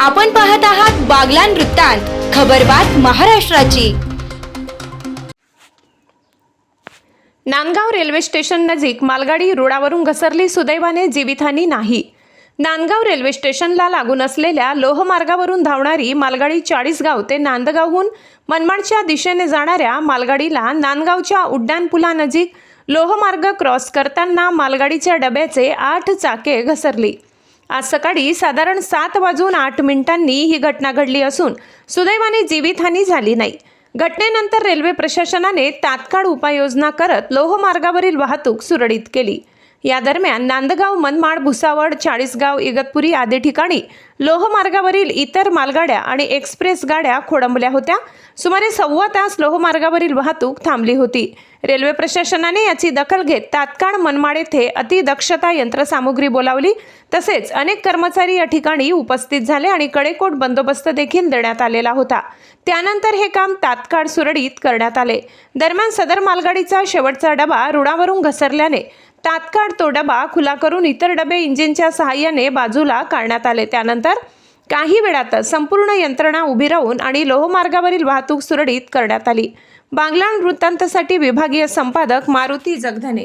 आपण पाहत आहात बागलान वृत्तांत खबरबात महाराष्ट्राची. नांदगाव रेल्वे स्टेशन नजीक मालगाडी रुळावरून घसरली सुदैवाने जीवितहानी नाही. नांदगाव रेल्वे स्टेशनला लागून असलेल्या लोहमार्गावरून धावणारी मालगाडी चाळीसगाव ते नांदगावहून मनमाडच्या दिशेने जाणाऱ्या मालगाडीला नांदगावच्या उड्डाणपुलानजीक लोहमार्ग क्रॉस करताना मालगाडीच्या डब्याचे आठ चाके घसरली. आज सकाळी साधारण सात वाजून आठ मिनिटांनी ही घटना घडली असून सुदैवाने जीवितहानी झाली नाही. घटनेनंतर रेल्वे प्रशासनाने तात्काळ उपाययोजना करत लोहमार्गावरील वाहतूक सुरळीत केली. या दरम्यान नांदगाव मनमाड भुसावळ चाळीसगाव इगतपुरी आदी ठिकाणी लोहमार्गावरील इतर मालगाड्या आणि एक्सप्रेस गाड्या खोळंबल्या होत्या. सुमारे सव्वा तास लोहमार्गावरील वाहतूक थांबली होती. रेल्वे प्रशासनाने याची दखल घेत तात्काळ मनमाड येथे अतिदक्षता यंत्रसामुग्री बोलावली. तसेच अनेक कर्मचारी या ठिकाणी उपस्थित झाले आणि कडेकोट बंदोबस्त देखील देण्यात आलेला होता. त्यानंतर हे काम तात्काळ सुरळीत करण्यात आले. दरम्यान सदर मालगाडीचा शेवटचा डबा रुळावरून घसरल्याने तात्काळ तो डबा खुला करून इतर डबे इंजिनच्या सहाय्याने बाजूला काढण्यात आले. त्यानंतर काही वेळातच संपूर्ण यंत्रणा उभी राहून आणि लोहमार्गावरील वाहतूक सुरळीत करण्यात आली. बांगलाण वृत्तांतसाठी विभागीय संपादक मारुती जगधने